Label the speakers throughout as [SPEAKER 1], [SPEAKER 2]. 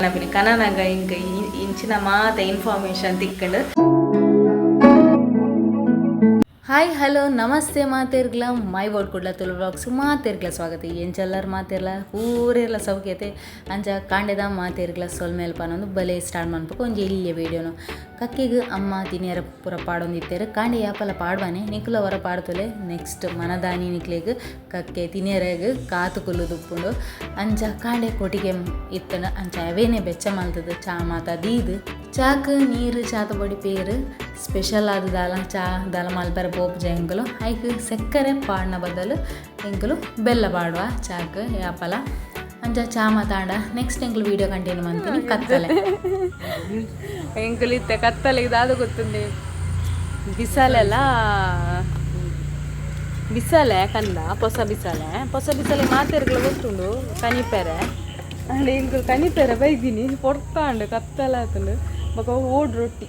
[SPEAKER 1] ನೆನಪಿನ ಕನನಾಗ ಹಿಂಗೆ ಇಂಚಿನ ಮಾತ ಇನ್ಫಾರ್ಮೇಶನ್ ತಿಕ್ಕೊಂಡು ಹಾಯ್ ಹಲೋ ನಮಸ್ತೆ ಮಾತೇರ್ಗ್ಲ, ಮೈ ಬೋರ್ಡ್ ಕೊಡ್ಲ ತುಳು ಬ್ಲಾಗ್ಸ್ ಮಾತೇರ್ಗ್ಲ ಸ್ವಾಗತ. ಎಂಚಲ್ಲರ್ ಮಾತೇರ್ಲ? ಊರೆಲ್ಲ ಸೌಖ್ಯತೆ. ಅಂಚ ಕಾಂಡೆದ ಮಾತೇರ್ಗ್ಲ ಸೊಲ್ ಮೇಲೆ ಪಾನೊಂದು ಬಲೆ ಸ್ಟಾರ್ಟ್ ಮಾಡ್ಬೇಕು. ಒಂಜಿ ಇಲ್ಲಿಯ ವೀಡಿಯೋನು ಕಕ್ಕಿಗೆ, ಅಮ್ಮ ತಿನಿಯರ ಪುರ ಪಾಡೊಂದಿತ್ತೇರು ಕಾಂಡೆ ಯಾಪಲ ಪಾಡ್ವಾನೆ. ನಿಕ್ಲ ಹೊರ ಪಾಡ್ತಲೆ. ನೆಕ್ಸ್ಟ್ ಮನದಾನಿ ನಿಕ್ಲೆಗ್, ಕಕ್ಕೆ ತಿನಿಯರೆಗ್ ಕಾತು ಕುಲ್ಲು ದುಪ್ಪುಂಡು. ಅಂಚ ಕಾಂಡೆ ಕೊಟ್ಟಿಗೆ ಇತ್ತನ. ಅಂಚ ಅವೇನೆ ಬೆಚ್ಚ ಮಾಲ್ತದ. ಚಾ ಮಾತ ದೀದು ಚಾಕ್ ನೀರು ಚಾತ ಬೊಡಿ ಪೇರು ಸ್ಪೆಷಲ್ ಆದ ದಾಲ, ಚಾ ದಾಲ ಮಲ್ಪರ ಪೋಪು ಜಂಗಲು, ಐಕ್ ಸಕ್ಕರೆ ಪಾಡ್ನ ಬದಲು ಎಂಕಲು ಬೆಲ್ಲ ಪಾಡುವ, ಚಾಕ್, ಯಾಪಲ ಅಂಚ ಚಾ ಮಾತಾಡ. ನೆಕ್ಸ್ಟ್ ಎಂಕಲು ವೀಡಿಯೋ ಕಂಟಿನ್ಯೂ ಮಾಡ್ತೀನಿ. ಕತ್ತಲೆ. ಎಂಕಲು ಇತ್ತೆ, ಕತ್ತಲೆ, ಇದಾದ ಗೊತ್ತುಂದೆ ಬಿಸಲೆಲ್ಲ, ಬಿಸಲೆ, ಕಂದ, ಪೊಸ ಬಿಸಲೆ. ಪೊಸ ಬಿಸಲೆ ಮಾತಿರ್ಗಳು ಗೊತ್ತುಂಡು, ಕನಿಪೆರೆ. ಅಂಡ್ ಇಂಕು ಕನಿಪೆರೆ ಬೈದಿನಿ ಪೊಡ್ಕಾಂಡು ಕತ್ತಲ ಆತುಂಡು ಬೊಕ ಓಡ್ ರೊಟ್ಟಿ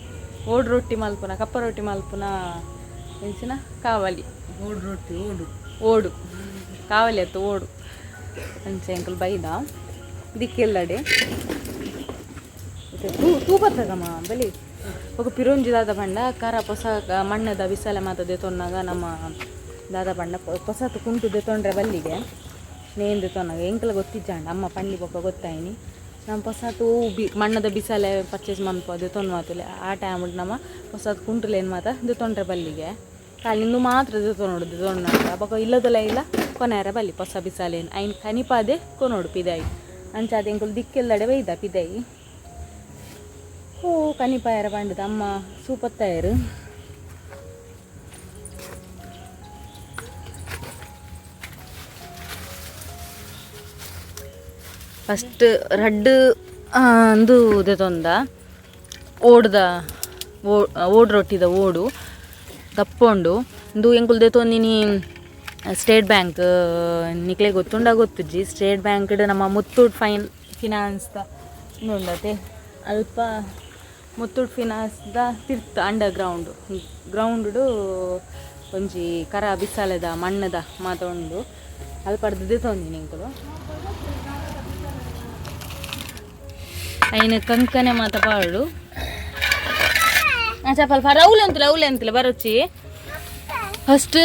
[SPEAKER 1] ಓಡ್ ರೊಟ್ಟಿ ಮಲ್ಪುನ ಕಪ್ಪ ರೊಟ್ಟಿ ಮಲ್ಪುನ ಎಂಚಿನ ಕಾವಲಿ.
[SPEAKER 2] ಓಡ್ ರೊಟ್ಟಿ ಓಡು.
[SPEAKER 1] ಓಡು. ಕಾವಲಿ ಅತ್ತು ಓಡು. ಅಂಚೆ ಅಂಕಲ್ ಬೈದ. ದಿಕ್ಕೆಲ್ಲಡೆ ತೂ ತೂ ಬರ್ತದಮ್ಮ ಬಲಿ. ఒక ಪಿರೋಂಜಿ ದಾದ ಪಂಡ ಕರ ಹೊಸ ಮಣ್ಣದ ಬಿಸಲೆ ಮಾತದೆ ತೊನ್ನಾಗ ನಮ್ಮ ದಾದ ಪಂಡ ಹೊಸತು ಕುಂಟು ದೆತೊಂಡ್ರೆ ಬಲ್ಲಿಗೆ. ನೇನ್ ತೊನ್ನಾಗ ಎಂಕಲ ಗೊತ್ತಿಜ್ಜಾಂಡ ಅಮ್ಮ ಪಂಡಿ ಪೊಕ್ಕ ಗೊತ್ತಾಯಿನಿ. ನಮ್ಮ ಪಸಾತು ಬಿ ಮಣ್ಣದ ಬಿಸಲೆ ಪರ್ಚೇಸ್ ಮನ್ಪೋದು ತೊನ್ ಮಾತುಲೆ ಆ ಟೈಮ್ ನಮ್ಮ ಹೊಸತು ಏನು ಮಾತ ದೆತೊಂಡ್ರೆ ಬಲ್ಲಿಗೆ. ಕಾಲಿಂದು ಮಾತ್ರ ಮಾತ್ರ ತೊಗೊಂಡು ದೆತೊಂಡ ಬೊಕ ಇಲ್ಲದಲ್ಲ ಇಲ್ಲ, ಕೊನೆಯರ ಬಲ್ಲಿ ಹೊಸ ಬಿಸಾಲೇನು ಐನ್ ಕನಿಪಾದೆ ಕೊನೋಡು ಪಿದಾಯಿ. ಅಂಚಾದ ಎಂಕುಲು ದಿಕ್ಕೆಲ್ಲಡೆ ಬೈದ ಪಿದಾಯಿ. ಓ ಕನಿಪಾಯರ ಬಂಡದ ಅಮ್ಮ ಸೂಪತ್ತಾಯರು ಫಸ್ಟ್ ರಡ್ಡು ಅಂದು ದೆತೊಂದ ಓಡ್ದ ಓಡ್ ರೊಟ್ಟಿದ ಓಡು, ತಪ್ಪೊಂಡು. ಇಂದು ಎಂಕುಲ್ದೆ ನೀನು ಸ್ಟೇಟ್ ಬ್ಯಾಂಕ್, ನಿಕ್ಲೆ ಗೊತ್ತುಂಡ ಗೊತ್ತುಜ್ಜಿ. ಸ್ಟೇಟ್ ಬ್ಯಾಂಕ್ ನಮ್ಮ ಮುತ್ತೂಟ್ ಫೈನ್, ಫಿನಾನ್ಸ್ದ ನೋಡತ್ತೆ ಅಲ್ಪ ಮುತ್ತೂಟ್ ಫಿನಾನ್ಸ್ದ ತಿರ್ತ್ ಅಂಡರ್ ಗ್ರೌಂಡ್ ಗ್ರೌಂಡು ಒಂಜಿ ಕರ ಬಿಸಾಲೆದ ಮಣ್ಣದ ಮಾತ ಉಂಡು ಅಲ್ಪಡ್ದು ದೆತೊಂದಿನಿ ಎಂಕುಲು ఆయన కంకనే మాత పాడు చెప్పాలి ఫర్ అవులు ఎంతలే అవులు ఎంతలే బరొచ్చి ಫಸ್ಟ್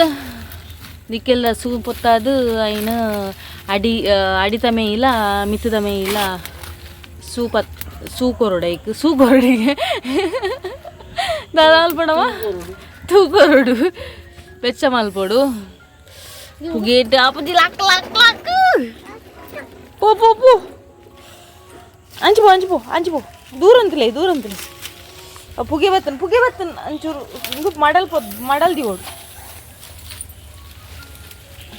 [SPEAKER 1] ದಿಕ್ಕೆಲ್ಲ ಸೂಪೊತ್ತಾದು ఆయన ಅಡಿ ಅಡಿತಮೇ ಇಲ್ಲ ಮಿತ್ತದಮೇ ಇಲ್ಲ ಸೂಪತ್ ಸೂಕೊರಡೈಕ್ ಸೂಕೊರಡಿಗೆ ದಾದ ಮಲ್ಪಡವ ತೂಕೊರಡು ಬೆಚ್ಚ ಮಲ್ಪಡು ಪುಗೇಟ್ ಆಪುಜಿ ಲಕ್ ಲಕ್ ಲಕ್ ಪೋ ಪೋ ಪೋ ಅಂಚಿಪೋ ಅಂಜಿಬೋ ಅಂಜಿಬೋ. ದೂರ ಅಂತಲೇ ದೂರ ಅಂತಲೇ ಪುಗೆ ಬತ್ತನ್ ಪುಗೆ ಬತ್ತನ್, ಅಂಚೂರು. ಹಿಂಗು ಮಾಡಲ್ ಪೊದ್ ಮಾಡಲ್ ದಿವೋಡು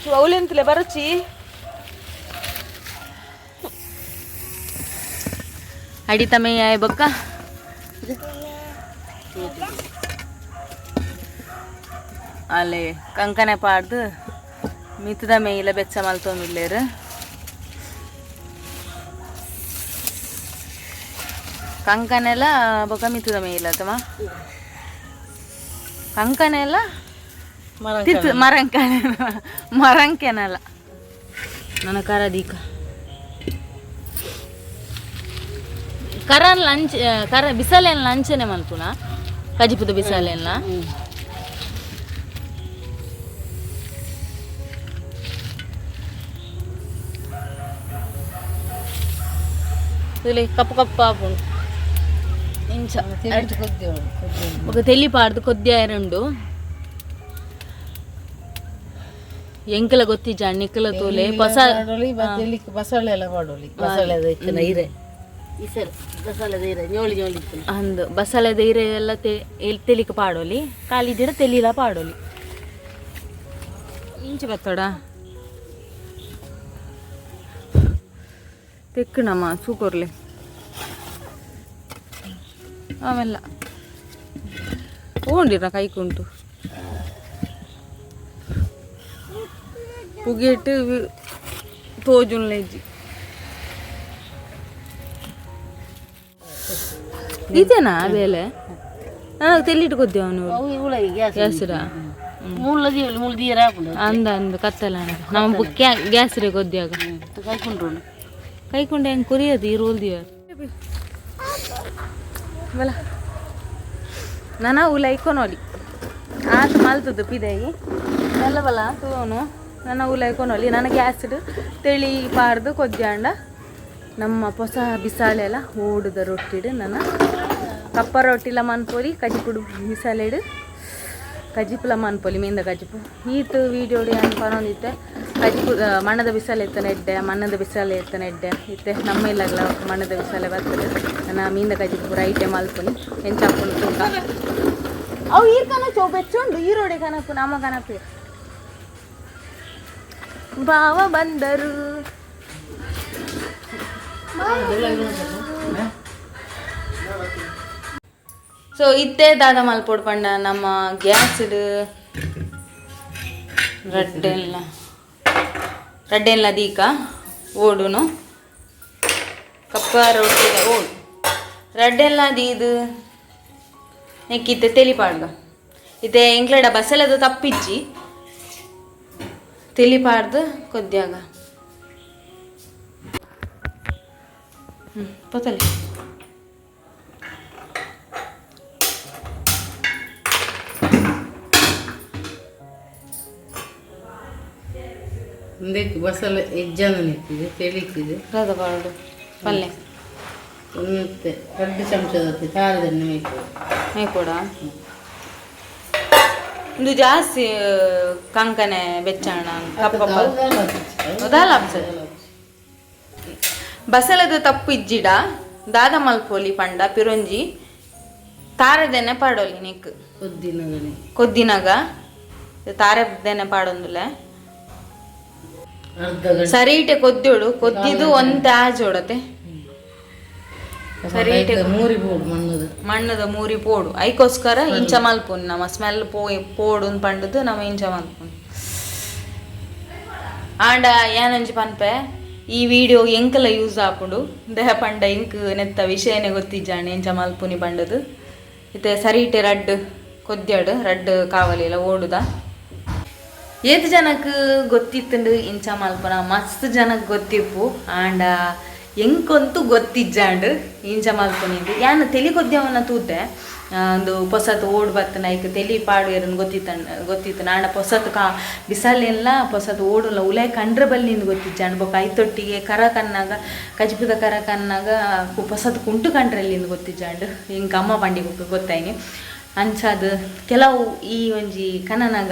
[SPEAKER 1] ಚು ಬರಚಿ ಬರಚಿ ತಮ್ಮ ಆಯ್ ಬಕ್ಕ. ಅಲ್ಲೇ ಕಂಕನೆ ಪಾಡ್ದು ಮಿತದ ಮೇಯಿಲ ಬೆಚ್ಚ ಮಲ್ತೊಂದುಲ್ಲೇರು. ಕಂಕನೆಲ್ಲ ಬೊಕ ಮಿತ್ತದ ಮೇಯಿಲ ತಮ್ಮ ಕಂಕನೆಲ್ಲ ತಿತ್ತು ಮರಂಕನೆ ಮರಂಕೆನಲ್ಲ ನನ್ನ ಕರ ದೀಕ. ಕರನ್ ಲಂಚ್ ಕರ ಬಿಸಲೆಲ್ಲ ಲಂಚನೆ ಮಲ್ಪುನ ಕಜಿಪುದ ಬಿಸಲೆಲ್ಲ? ತುಲೆ ಕಪ್ಪು ಕಪ್ಪು ಆಪುಂಡು
[SPEAKER 2] ఇంచ
[SPEAKER 1] ఒక తెలిపాడదు కొద్దియారుండు ಎಂಕಲ ಗೊತ್ತಿಜ ನಿಕ್ಕಲ ತೋಲೆ
[SPEAKER 2] ಬಸ ಬಸಳೆ ಎಲ್ಲ ಮಾಡೋಲಿ. ಇರೆ
[SPEAKER 1] ಅಂದು ಬಸಳೆದ ಇರೆ ಎಲ್ಲ ತೆಲಿಕ ಪಾಡೋಲಿ ಕಾಲಿ ಗಿಡ ತೆಲಿಲ ಪಾಡೋಲಿ. ಇಂಚ ಬತ್ತೋಡ ತೆಕ್ಕಣಮ್ಮ ಸೂಕೋರ್ಲೆ ಆಮೆಲ್ಲ ಓಂಡಿರ ಕೈಕುಂಟು ಪುಗೇಟ್ ತೋಜುನ್ಲೆಜ್ಜಿ ಇದೆನಾ ಬೇಲೆ? ನನಗೆ ತೆಲ್ಲಿಟ್ಟು
[SPEAKER 2] ಕೊದ್ದೆ ಅವನು
[SPEAKER 1] ಗ್ಯಾಸ್ರ ಅಂದ ಅಂದ ಕತ್ತಲ ನಮ್ಮ ಗ್ಯಾಸ್ ಕೊದ್ದಾಗ
[SPEAKER 2] ಕೈಕೊಂಡ್ರು
[SPEAKER 1] ಕೈಕೊಂಡೆ ಹೆಂಗೆ ಕುರಿಯೋದು ಈ ರೋಲ್ ಬಲ. ನನ್ನ ಉಲ ಇಕ್ಕೊನೋಲಿ ಆತ ಮಲ್ತದ್ದು ಪಿದಾಯಿ. ಎಲ್ಲ ಬಲ ತೂನು ನನ್ನ ಉಲ ಇಕ್ಕೊನೋಲಿ ನನ್ನ ಗ್ಯಾಸ್ ತೆಳಿ ಪಾರ್ದು ಕೊದ್ಯಾಂಡ ನಮ್ಮ ಹೊಸ ಬಿಸಾಳೆಲ್ಲ ಓಡುದ ರೊಟ್ಟಿಡು ನನ್ನ ಕಪ್ಪ ರೊಟ್ಟಿಲ ಮನ್ಪೋಲಿ ಕಜಿಪುಡು ಬಿಸಾಲೆಡು ಕಜಿಪುಲ ಮನ್ಪೊಲಿ ಮೀಂದ ಕಜಿಪು ಈತು ವೀಡಿಯೋಡಿ ಅನ್ಪನೊಂದಿತ್ತೆ ಕಜಿಪು ಆ, ಮಣ್ಣದ ಬಿಸಾಲೆ ಎತ್ತನ ಎಡ್ಡೆ ಮಣ್ಣದ ಬಿಸಾಲೆ ಎತ್ತನ ಎಡ್ಡೆ. ಇತ್ತೆ ನಮ್ಮ ಇಲ್ಲಾಗಲ ಮಣ್ಣದ ಬಿಸಾಲೆ ಬರ್ತದೆ. ನನ್ನ ಪೂರ ಕಜಿಪು ರೈಟೆ ಮಲ್ಪೊಲಿ ಹಾಕೊಂಡು ತೂಕ ಅವು ಈರ್ಕನ ಚೋ ಬೆಚ್ಚುಂಡು ಈರೋಡೆ ಕನಪು ನಮ್ಮ ಕನಪು ಬಾವ ಬಂದರು. ಸೊ ಇತ್ತೇ ದಾದ ಮಲ್ಪೊಡ್ ಪಂಡ ನಮ್ಮ ಗ್ಯಾಸ್ ರಡ್ಡೆಲ್ಲ. ರಡ್ಡೆಲ್ಲ ದೀಕ, ಓಡುನು. ಕಪ್ಪ ರೊಟ್ಟಿ ಓಡು. ರಡ್ಡೆಲ್ಲ ದೀದು ನೆಕ್ಕಿತ್ತೆ ತೆಲಿಪಾಡ್ಗ. ಇತ್ತೆ ಎಂಕ್ಲಡ ಬಸಲದ ತಪ್ಪಿಚ್ಚಿ ತೆಲಿಪಾಡ್ದು ಕೊದ್ಯಾಗ. ಹ್ಞೂ ಪೊತ್ತಲೆ
[SPEAKER 2] ಒಂದಕ್ಕೆ ಬಸಳೆ ಎಜ್ಜಾನ ನಿಂತಿದೆ ತೆಳಿತಿದೆ
[SPEAKER 1] ಪಲ್ಲೆ.
[SPEAKER 2] ಮತ್ತೆ ಎರಡು ಚಮಚದ ಖಾರದನ್ನು ಮೇಯ್ತು
[SPEAKER 1] ಕೂಡ ಇದು ಜಾಸ್ತಿ ಕಂಕನೆ ಬೆಚ್ಚಣ ಬಸಳದ ತಪ್ಪು ಇಜ್ಜಿಡ ದಾದ ಮಲ್ಪೋಲಿ ಪಂಡ ಪಿರೊಂಜಿ ತಾರದೆನೆ ಪಾಡೋಲಿ ನಿಕ್. ಕೊದ್ದಿನಾಗ ತಾರದೆನೆ ಪಾಡೊಂದುಲೆ.
[SPEAKER 2] ಸರಿ ಇಟ್ಟೆ
[SPEAKER 1] ಸರಿಟೆ ಕೊದ್ದೋಡು ಕೊದ್ದಿದು ಒಂದ್ ಆಜೋಡತೆ
[SPEAKER 2] ಮೂರಿ ಬೋಡು ಮಣ್ಣದ.
[SPEAKER 1] ಮಣ್ಣದ ಮೂರಿ ಪೋಡು. ಐಕೋಸ್ಕರ ಇಂಚ ಮಲ್ಪುನ್ ನಮ್ಮ ಸ್ಮೆಲ್ ಪೋಡು ಪಂಡದು ನಮ್ಮ ಇಂಚ ಮಲ್ಪುನ್. ಆಂಡ ಏನಂಜಿ ಪನ್ಪೆ ಈ ವಿಡಿಯೋ ಎಂಕಲ ಯೂಸ್ ಹಾಕೊಂಡು. ದೇಹ ಪಂಡ ಇಂಕ್ ನೆತ್ತ ವಿಷಯನೇ ಗೊತ್ತಿಜ್ಜಾಣೆ ಎಂಚ ಮಲ್ಪುನಿ ಪಂಡದು. ಇತ್ತೆ ಸರಿಟೆ ರಡ್ ಕೊದ್ಯಾಡು ರಡ್ ಕಾವಲಿಲ್ಲ ಓಡುದ. ಏತ್ ಜನಕ್ಕೆ ಗೊತ್ತಿತ್ತುಂಡು ಇಂಚ ಮಲ್ಪನ? ಮಸ್ತ್ ಜನಕ್ಕೆ ಗೊತ್ತಿಪ್ಪು. ಆಂಡ ಎಂಕೊಂತೂ ಗೊತ್ತಿಜ್ಜಾಂಡ್ ಇಂಜ ಮಲ್ಪನಿಂದು ಯಾನ ತೆಲಿ ಕೊದ್ಯವನ್ನ ತೂತೆ? ಒಂದು ಪೊಸತ್ ಓಡ್ ಬತ್ತ ಈಗ ತೆಲಿ ಪಾಡು ಎರನ್ ಗೊತ್ತಿತ್ತ ಗೊತ್ತಿತ್ತು ನಾಂಡ ಪೊಸತ್ ಕಾ ಬಿಸಾಲೆಲ್ಲ ಪೊಸತ್ ಓಡಲ್ಲ, ಉಲೆ ಕಂಡ್ರ ಬಲ್ಲಿಂದ ಗೊತ್ತಿಜ್ಜಾಂಡ್ ಬೊಕ ಐತೊಟ್ಟಿಗೆ ಕರ ಕನ್ನಾಗ ಕಜಿಪುದ ಕರ ಕನ್ನಾಗ ಪೊಸತ್ ಕುಂಟು ಕಂಡ್ರಲ್ಲಿಂದ ಗೊತ್ತಿಜ್ಜಾಂಡು ಹಿಂಗೆ ಅಮ್ಮ ಪಂಡಿ ಗೊತ್ತಾಯ್ನಿ. ಅಂಚಾದ ಕೆಲವು ಈ ಒಂಜಿ ಕನನಗ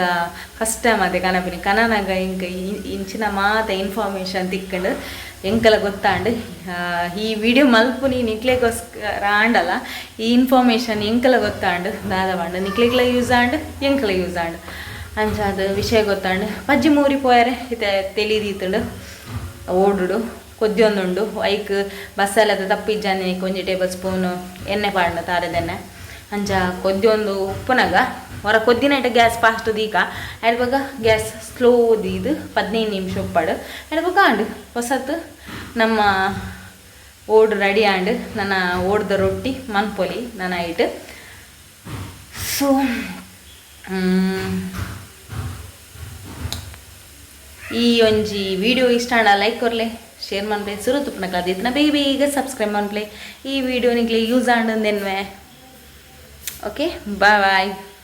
[SPEAKER 1] ಫಸ್ಟ್ ಟೈಮ್ ಅದೇ ಕನಪಿನಿ. ಕನನಗ ಇ- ಇಂಚಿನ ಮಾತ ಇನ್ಫಾರ್ಮೇಷನ್ ತಿಕ್ಕಂಡು ಎಂಕಲ ಗೊತ್ತಾಂಡು. ಈ ವಿಡಿಯೋ ಮಲ್ಪುನಿ ನಿಕ್ಲೆಗೋಸ್ಕರ ಆಂಡಲ್ಲ. ಈ ಇನ್ಫಾರ್ಮೇಷನ್ ಎಂಕಲ ಗೊತ್ತಾಂಡು. ದಾದ ಬಂಡು ನಿಕ್ಲೆಗ್ಲ ಯೂಸ್ ಆಂಡ್, ಎಂಕಲ ಯೂಸ್ ಆಂಡ್. ಅಂಚಾದ ವಿಷಯ ಗೊತ್ತಾಂಡು. ಪಜ್ಜಿ ಮೂರಿ ಪೋಯರೆ, ಇತ ತೆಲಿದೀತುಂಡು. ಓಡುಡು, ಕೊದ್ಯೊಂದುಂಡು. ಐಕ್ ಬಸ್ಸಲ್ಲದ ತಪ್ಪಿಜ್ಜಾನೆ ಒಂಜಿ ಟೇಬಲ್ ಸ್ಪೂನು, ಎಣ್ಣೆ ಪಾಡ್ನ ತಾರದೆಣ್ಣೆ. ಅಂಚ ಒಂದು ಉಪ್ಪುನಾಗ, ಹೊರ ಕೊದ್ದಿನೈಟ ಗ್ಯಾಸ್ ಫಾಸ್ಟ್ ದೀಕ. ಅಡ್ಬಾಗ ಗ್ಯಾಸ್ ಸ್ಲೋ ದೀದು ಹದಿನೈದು ನಿಮಿಷ ಉಪ್ಪಾಡು. ಅಡ್ಬಾಗ ಆಂಡು ಹೊಸತು ನಮ್ಮ ಓಡ್ ರೆಡಿ ಆಂಡು ನನ್ನ ಓಡ್ದ ರೊಟ್ಟಿ ಮನ್ಪೊಲಿ ನನ್ನ ಐಟ್. ಸೊ ಈ ಒಂಜಿ ವಿಡಿಯೋ ಇಷ್ಟ ಆಂಡ ಲೈಕ್ ಕೊರ್ಲೆ ಶೇರ್ ಮನ್ಪ್ಲೆ ಸುರು ತುಪ್ಪನಕ್ಲ ನಾ ಬೇಗ ಬೇಗ ಸಬ್ಸ್ಕ್ರೈಬ್ ಮನ್ಪ್ಲೆ ಈ ವಿಡಿಯೋ ನಿಗ್ಲಿ ಯೂಸ್ ಆಂಡಂದೆನ್ವೆ Ok, bye bye.